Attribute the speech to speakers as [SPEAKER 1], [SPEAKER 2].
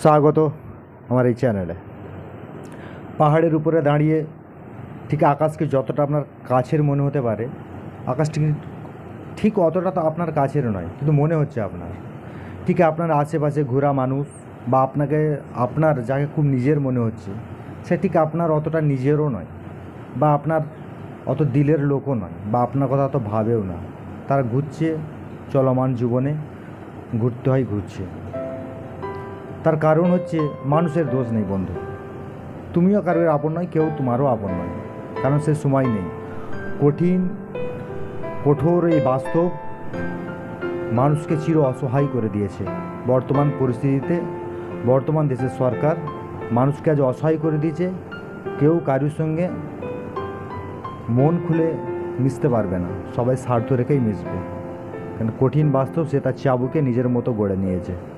[SPEAKER 1] স্বাগত আমার এই চ্যানেলে। পাহাড়ের উপরে দাঁড়িয়ে ঠিক আকাশকে যতটা আপনার কাছের মনে হতে পারে, আকাশটি ঠিক অতটা তো আপনার কাছের নয়, কিন্তু মনে হচ্ছে আপনার। ঠিক আপনার আশেপাশে ঘোরা মানুষ বা আপনাকে, আপনার যাকে খুব নিজের মনে হচ্ছে, সে ঠিক আপনার অতটা নিজেরও নয় বা আপনার অত দিলের লোকও নয় বা আপনার কথা অত ভাবেও না। তারা ঘুরছে, চলমান জীবনে, ঘুরতে হয়, ঘুরছে। তার কারণ হচ্ছে মানুষের দোষ নেই, বন্ধু। তুমিও কারোর আপন নয়, কেউ তোমারও আপন নয়, কারণ সে সময় নেই। কঠিন, কঠোর এই বাস্তব মানুষকে চির অসহায় করে দিয়েছে। বর্তমান পরিস্থিতিতে, বর্তমান দেশের সরকার মানুষকে আজ অসহায় করে দিয়েছে। কেউ কারোর সঙ্গে মন খুলে মিশতে পারবে না। সবাই স্বার্থ রেখেই মিশবে। কারণ কঠিন বাস্তব সে তার চাবুকে নিজের মতো গড়ে নিয়েছে।